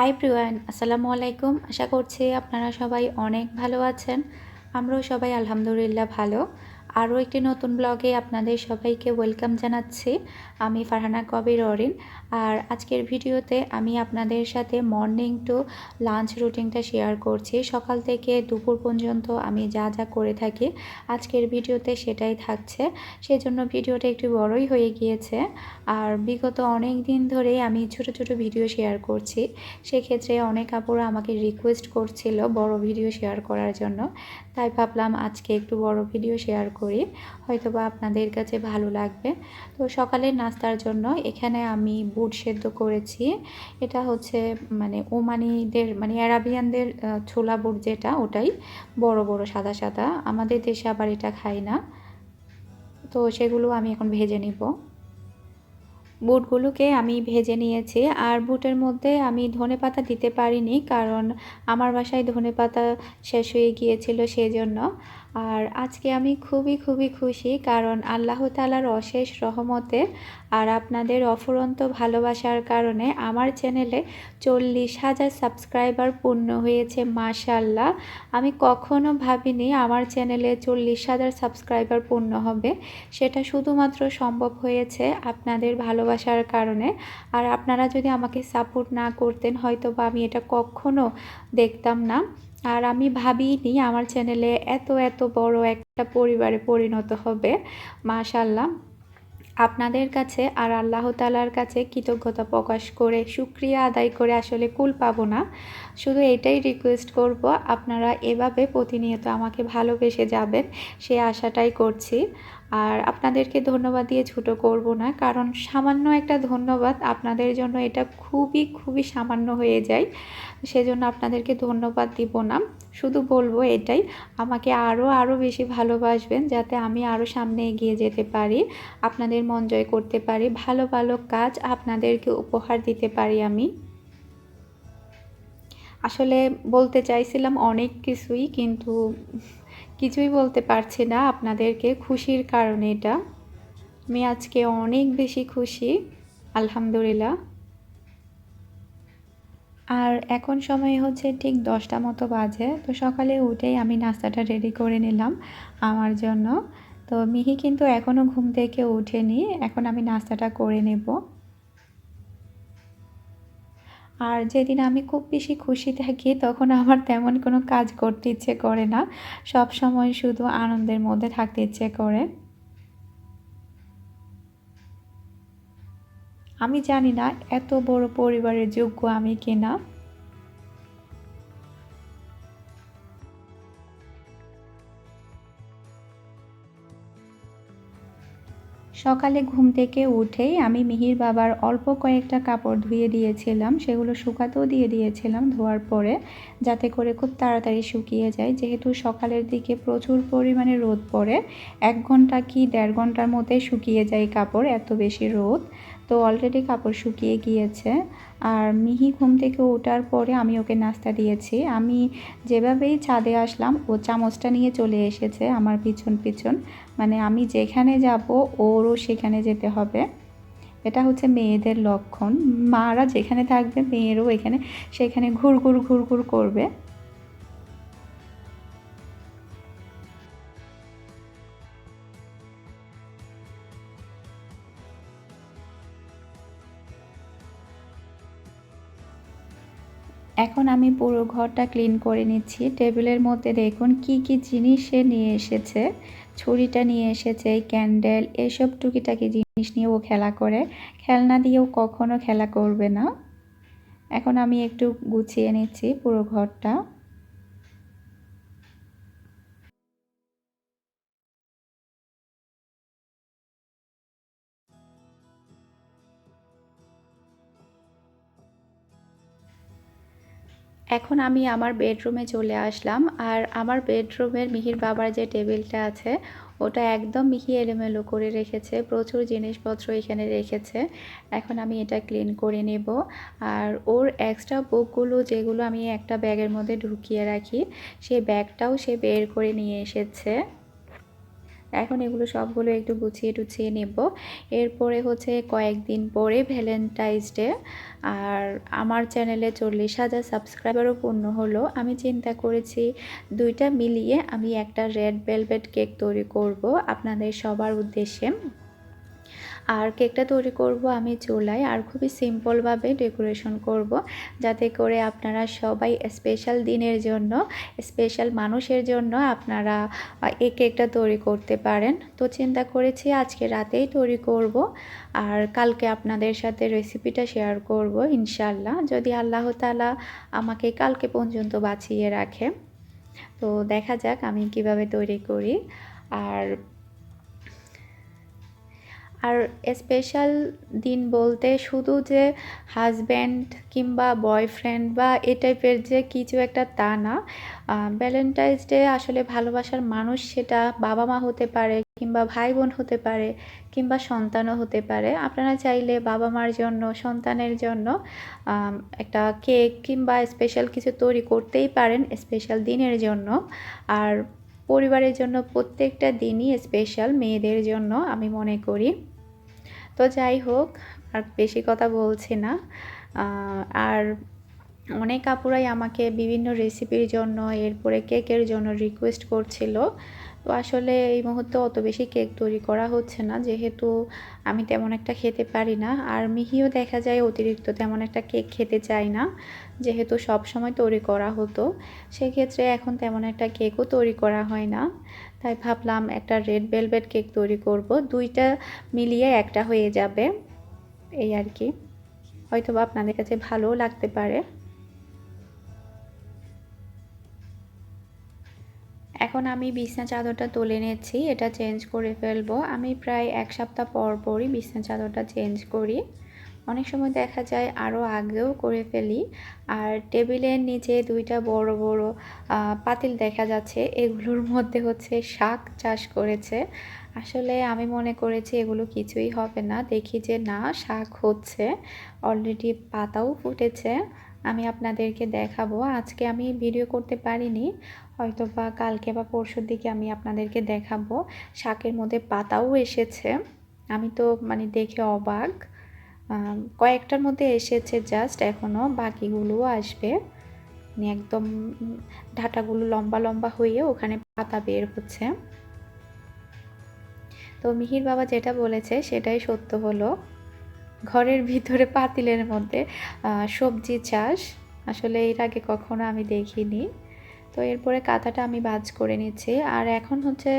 High Priyan আসসালামু আলাইকুম। আশা করছি আপনারা সবাই অনেক ভালো আছেন। আমরাও সবাই আলহামদুলিল্লাহ ভালো। আরও একটি নতুন ব্লগে আপনাদের সবাইকে ওয়েলকাম জানাচ্ছি। আমি ফারহানা কবির অরিন। আর আজকের ভিডিওতে আমি আপনাদের সাথে মর্নিং টু লাঞ্চ রুটিনটা শেয়ার করছি। সকাল থেকে দুপুর পর্যন্ত আমি যা যা করে থাকি আজকের ভিডিওতে সেটাই থাকছে। সেজন্য ভিডিওটা একটু বড়ই হয়ে গিয়েছে। আর বিগত অনেক দিন ধরে আমি ছোট ছোট ভিডিও শেয়ার করছি। সেক্ষেত্রে অনেক আপুরা আমাকে রিকোয়েস্ট করছিল বড় ভিডিও শেয়ার করার জন্য। তাই ভাবলাম আজকে একটু বড় ভিডিও শেয়ার করি। হয়তো বা আপনাদের কাছে ভালো লাগবে। তো সকালের নাস্তার জন্য এখানে আমি বুট সেদ্ধ করেছি। এটা হচ্ছে মানে ওমানিদের মানে অ্যারাবিয়ানদের ছোলা বুট যেটা, ওটাই বড় বড়, সাদা সাদা। আমাদের দেশে আবার এটা খাই না। তো সেগুলো আমি এখন ভেজে নিব। বুটগুলোকে আমি ভেজে নিয়েছি আর বুটের মধ্যে আমি ধনে পাতা দিতে পারিনি কারণ আমার বাসায় ধনে পাতা শেষ হয়ে গিয়েছিল সেজন্য। আর আজকে আমি খুবই খুবই খুশি কারণ আল্লাহ তালার অশেষ রহমতে আর আপনাদের অফুরন্ত ভালোবাসার কারণে আমার চ্যানেলে চল্লিশ হাজার সাবস্ক্রাইবার পূর্ণ হয়েছে মাশাল্লাহ আমি কখনো ভাবিনি আমার চ্যানেলে চল্লিশ হাজার সাবস্ক্রাইবার পূর্ণ হবে। সেটা শুধুমাত্র সম্ভব হয়েছে আপনাদের ভালোবাসার কারণে। আর আপনারা যদি আমাকে সাপোর্ট না করতেন হয়তো বা আমি এটা কখনো দেখতাম না। আর আমি ভাবিনি আমার চ্যানেলে এত এত বড় একটা পরিবারে পরিণত হবে। মাশাল্লাহ আপনাদের কাছে আর আল্লাহ তালার কাছে কৃতজ্ঞতা প্রকাশ করে সুক্রিয়া আদায় করে আসলে কুল পাবো না। শুধু এটাই রিকোয়েস্ট করব, আপনারা এভাবে প্রতিনিয়ত আমাকে ভালোবেসে যাবেন, সে আশাটাই করছি। আর আপনাদেরকে ধন্যবাদ দিয়ে ছোটো করব না, কারণ সামান্য একটা ধন্যবাদ আপনাদের জন্য এটা খুবই খুবই সামান্য হয়ে যায়। সেজন্য আপনাদেরকে ধন্যবাদ দিব না। শুধু বলব এটাই, আমাকে আরও আরও বেশি ভালোবাসবেন যাতে আমি আরও সামনে এগিয়ে যেতে পারি, আপনাদের মন জয় করতে পারি, ভালো ভালো কাজ আপনাদেরকে উপহার দিতে পারি আমি। আসলে বলতে চাইছিলাম অনেক কিছুই, কিন্তু কিছুই বলতে পারছি না আপনাদেরকে, খুশির কারণে এটা। আমি আজকে অনেক বেশি খুশি, আলহামদুলিল্লাহ। আর এখন সময় হচ্ছে ঠিক দশটা মতো বাজে, তো সকালে উঠেই আমি নাস্তাটা রেডি করে নিলাম আমার জন্য। তো মিহি কিন্তু এখনও ঘুম থেকে উঠেনি এখন আমি নাস্তাটা করে নেব। আর যেদিন আমি খুব বেশি খুশি থাকি, তখন আমার তেমন কোনো কাজ করতে ইচ্ছে করে না। সব সময় শুধু আনন্দের মধ্যে থাকতে ইচ্ছে করে। আমি জানি না এত বড় পরিবারের যোগ্য আমি কিনা। সকালে ঘুম থেকে উঠেই আমি মিহির বাবার অল্প কয়েকটা কাপড় ধুয়ে দিয়েছিলাম, সেগুলো শুকাতেও দিয়ে দিয়েছিলাম ধোয়ার পরে, যাতে করে খুব তাড়াতাড়ি শুকিয়ে যায়। যেহেতু সকালের দিকে প্রচুর পরিমাণে রোদ পড়ে, এক ঘণ্টা কি দেড় ঘণ্টার মধ্যে শুকিয়ে যায় কাপড়, এত বেশি রোদ। তো অলরেডি কাপড় শুকিয়ে গিয়েছে। আর মিহি ঘুম থেকে ওঠার পরে আমি ওকে নাস্তা দিয়েছি। আমি যেভাবেই ছাদে আসলাম, ও চামচটা নিয়ে চলে এসেছে আমার পিছন পিছন। মানে আমি যেখানে যাব, ওরও সেখানে যেতে হবে। এটা হচ্ছে মেয়েদের লক্ষণ। মারা যেখানে থাকবে, মেয়েরও এখানে সেখানে ঘুর ঘুর ঘুর ঘুর করবে। এখন আমি পুরো ঘরটা ক্লিন করে নিচ্ছি। টেবিলের মধ্যে দেখুন কি কি জিনিস সে নিয়ে এসেছে। ছুরিটা নিয়ে এসেছে ক্যান্ডেল, এসব টুকিটাকি জিনিস নিয়ে ও খেলা করে। খেলনা দিয়েও কখনো খেলা করবে না। এখন আমি একটু গুছিয়ে নিচ্ছি পুরো ঘরটা। এখন আমি আমার বেডরুমে চলে আসলাম আর আমার বেডরুমের মিহির বাবার যে টেবিলটা আছে, ওটা একদম মিহি এলোমেলো করে রেখেছে, প্রচুর জিনিসপত্র এখানে রেখেছে। এখন আমি এটা ক্লিন করে নেব আর ওর এক্সট্রা বুকগুলো যেগুলো আমি একটা ব্যাগের মধ্যে ঢুকিয়ে রাখি সেই ব্যাগটাও সে বের করে নিয়ে এসেছে। এখন এগুলো সবগুলো একটু গুছিয়ে টুছিয়ে নেব। এরপরে হচ্ছে কয়েকদিন পরে ভ্যালেন্টাইন্স ডে আর আমার চ্যানেলে চল্লিশ হাজার সাবস্ক্রাইবারও পূর্ণ হলো। আমি চিন্তা করেছি দুইটা মিলিয়ে আমি একটা রেড ভেলভেট কেক তৈরি করব আপনাদের সবার উদ্দেশ্যে। আর কেকটা তৈরি করব আমি চুলায় আর খুবই সিম্পলভাবে ডেকোরেশন করব যাতে করে আপনারা সবাই স্পেশাল দিনের জন্য, স্পেশাল মানুষের জন্য আপনারা এই কেকটা তৈরি করতে পারেন। তো চিন্তা করেছি আজকে রাতেই তৈরি করব আর কালকে আপনাদের সাথে রেসিপিটা শেয়ার করব ইনশাল্লাহ যদি আল্লাহ তালা আমাকে কালকে পর্যন্ত বাঁচিয়ে রাখে। তো দেখা যাক আমি কীভাবে তৈরি করি। আর আর স্পেশাল দিন বলতে শুধু যে হাজব্যান্ড কিংবা বয়ফ্রেন্ড বা এ টাইপের যে কিছু একটা তা না ভ্যালেন্টাইন্স ডে আসলে ভালোবাসার মানুষ সেটা বাবা মা হতে পারে কিংবা ভাই বোন হতে পারে কিংবা সন্তানও হতে পারে। আপনারা চাইলে বাবা মার জন্য, সন্তানের জন্য একটা কেক কিংবা স্পেশাল কিছু তৈরি করতেই পারেন স্পেশাল দিনের জন্য। আর পরিবারের জন্য প্রত্যেকটা দিনই স্পেশাল মেয়েদের জন্য আমি মনে করি। তো যাই হোক, আর বেশি কথা বলছি না। আর অনেক আপুরাই আমাকে বিভিন্ন রেসিপির জন্য, এরপরে কেকের জন্য রিকোয়েস্ট করছিল। তো আসলে এই মুহূর্তে অত বেশি কেক তৈরি করা হচ্ছে না। যেহেতু আমি তেমন একটা খেতে পারি না। আর মিহিও দেখা যায় অতিরিক্ত তেমন একটা কেক খেতে চাই না। যেহেতু সব সময় তৈরি করা হতো, সেক্ষেত্রে এখন তেমন একটা কেকও তৈরি করা হয় না। তাই ভাবলাম একটা রেড ভেলভেট কেক তৈরি করব। দুইটা মিলিয়ে একটা হয়ে যাবে। এই আর কি। হয়তো বা আপনাদের কাছে ভালোও লাগতে পারে। এখন আমি বিছনা চাদরটা তুলে নিচ্ছি, এটা চেঞ্জ করে ফেলব। আমি প্রায় এক সপ্তাহ পর পরই বিছনা চাদরটা চেঞ্জ করি। অনেক সময় দেখা যায় আরও আগেও করে ফেলি। আর টেবিলের নিচে দুইটা বড় বড় পাতিল দেখা যাচ্ছে, এগুলোর মধ্যে হচ্ছে শাক চাষ করেছে। আসলে আমি মনে করেছি এগুলো কিছুই হবে না, দেখি যে না, শাক হচ্ছে অলরেডি পাতাও ফুটেছে। আমি আপনাদেরকে দেখাবো। আজকে আমি ভিডিও করতে পারিনি। হয়তো বা কালকে বা পরশুর দিকে আমি আপনাদেরকে দেখাবো। শাকের মধ্যে পাতাও এসেছে। আমি তো মানে দেখে অবাক। কয়েকটার মধ্যে এসেছে জাস্ট এখনও বাকিগুলোও আসবে। মানে একদম ডাটাগুলো লম্বা লম্বা হয়ে ওখানে পাতা বের হচ্ছে। তো মিহির বাবা যেটা বলেছে সেটাই সত্য হলো। ঘরের ভিতরে পাতিলের মধ্যে সবজি চাষ। আসলে এর আগে কখনো আমি দেখিনি। তো এরপরে কাঁথাটা আমি বাজ করে নিচ্ছি। আর এখন হচ্ছে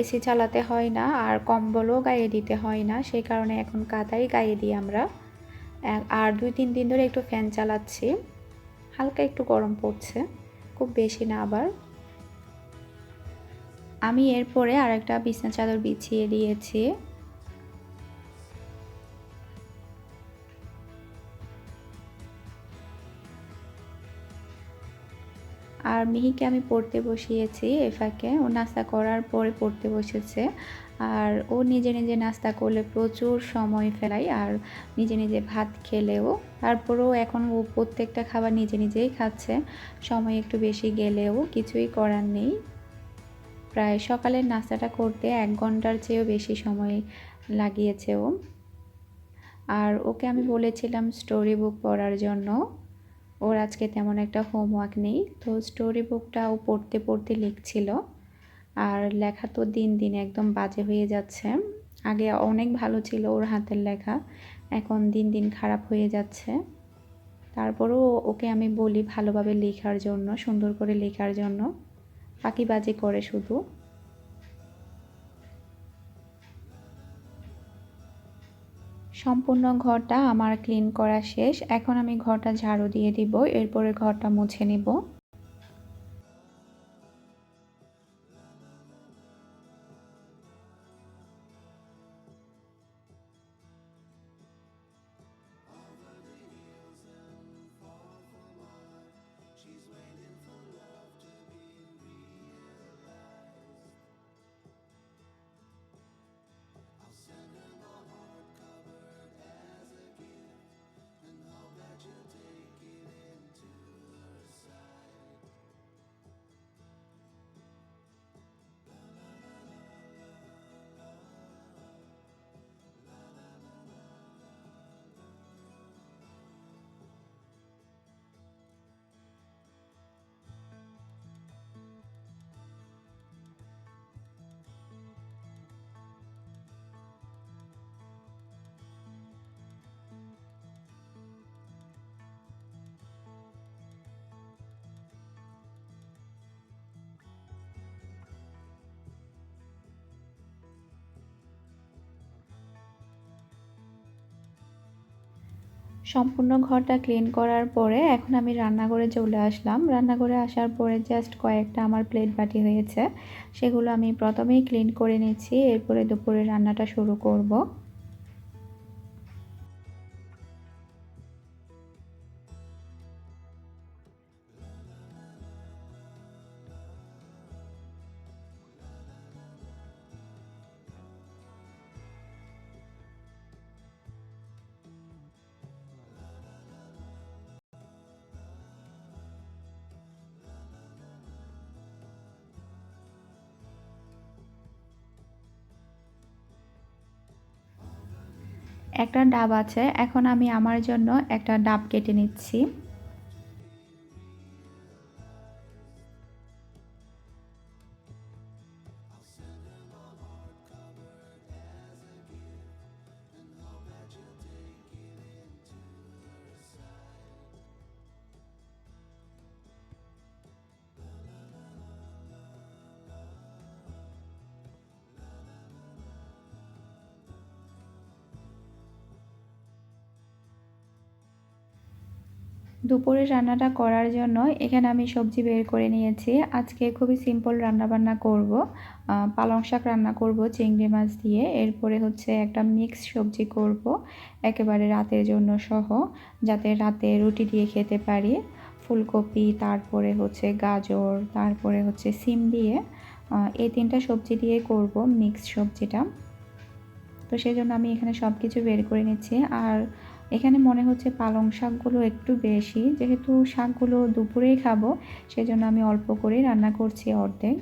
এসি চালাতে হয় না, আর কম্বলও গায়ে দিতে হয় না। সেই কারণে এখন কাঁথাই গায়ে দিই আমরা। আর দুই, তিন দিন ধরে একটু ফ্যান চালাচ্ছি। হালকা একটু গরম পড়ছে, খুব বেশি না আবার। আমি এরপরে আর একটা বিছনা চাদর বিছিয়ে দিয়েছি। আর মিহিকে আমি পড়তে বসিয়েছি এফাকে। ও নাস্তা করার পরে পড়তে বসেছে। আর ও নিজে নিজে নাস্তা করলে প্রচুর সময় ফেলাই আর নিজে নিজে ভাত খেলেও। তারপরেও এখন ও প্রত্যেকটা খাবার নিজে নিজেই খাচ্ছে। সময় একটু বেশি গেলেও কিছুই করার নেই। প্রায় সকালের নাস্তাটা করতে এক ঘণ্টার চেয়েও বেশি সময় লাগিয়েছে ও। আর ওকে আমি বলেছিলাম স্টোরি বুক পড়ার জন্য। ওর আজকে তেমন একটা হোমওয়ার্ক নেই। তো স্টোরি বুকটা ও পড়তে পড়তে লিখছিল। আর লেখা তো দিন দিন একদম বাজে হয়ে যাচ্ছে। আগে অনেক ভালো ছিল ওর হাতের লেখা। এখন দিন দিন খারাপ হয়ে যাচ্ছে। তারপরেও ওকে আমি বলি ভালোভাবে লেখার জন্য, সুন্দর করে লেখার জন্য। বাজি করে শুধু। সম্পূর্ণ ঘরটা আমার ক্লিন করা শেষ। এখন আমি ঘরটা ঝাড়ু দিয়ে দিব, এরপরে ঘরটা মুছে নিব। সম্পূর্ণ ঘরটা ক্লিন করার পরে এখন আমি রান্নাঘরে চলে আসলাম। রান্নাঘরে আসার পরে জাস্ট কয়েকটা আমার প্লেট বাটি হয়েছে। সেগুলো আমি প্রথমেই ক্লিন করে নিচ্ছি। এরপরে দুপুরে রান্নাটা শুরু করব। একটা ডাব আছে এখন আমি আমার জন্য একটা ডাব কেটে নিচ্ছি। দুপুরের রান্নাটা করার জন্য এখানে আমি সবজি বের করে নিয়েছি। আজকে খুবই সিম্পল রান্নাবান্না করব। পালং শাক রান্না করব চিংড়ি মাছ দিয়ে। এরপরে হচ্ছে একটা মিক্স সবজি করব, একেবারে রাতের জন্য সহ, যাতে রাতে রুটি দিয়ে খেতে পারি। ফুলকপি, তারপরে হচ্ছে গাজর, তারপরে হচ্ছে সিম দিয়ে এই তিনটা সবজি দিয়ে করব মিক্স সবজিটা। তো সেই জন্য আমি এখানে সব কিছু বের করে নিচ্ছি। আর এখানে মনে হচ্ছে পালং শাকগুলো একটু বেশি, যেহেতু শাকগুলো দুপুরেই খাব, সেজন্য আমি অল্প করেই রান্না করছি অর্ধেক।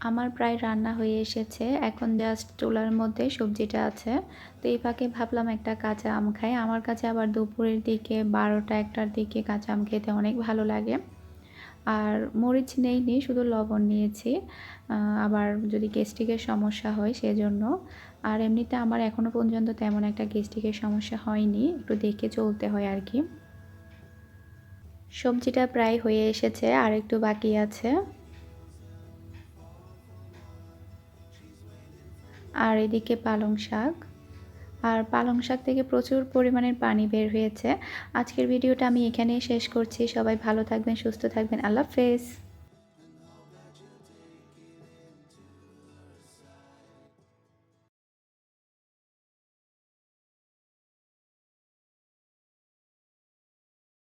আমার প্রায় রান্না হয়ে এসেছে। এখন জাস্ট চুলার মধ্যে সবজিটা আছে। তো এই ফাঁকে ভাবলাম একটা কাঁচা আম খাই। আমার কাছে আবার দুপুরের দিকে বারোটা একটার দিকে কাঁচা আম খেতে অনেক ভালো লাগে। আর মরিচ নেইনি শুধু লবণ নিয়েছি। আবার যদি গেস্ট্রিকের সমস্যা হয় সেজন্য। আর এমনিতে আমার এখনও পর্যন্ত তেমন একটা গেস্ট্রিকের সমস্যা হয়নি। একটু দেখে চলতে হয় আর কি। সবজিটা প্রায় হয়ে এসেছে। আর একটু বাকি আছে। আর এদিকে পালং শাক। আর পালং শাক থেকে প্রচুর পরিমাণের পানি বের হয়েছে। আজকের ভিডিওটা আমি এখানেই শেষ করছি। সবাই ভালো থাকবেন, সুস্থ থাকবেন। আল্লাহ হাফেজ।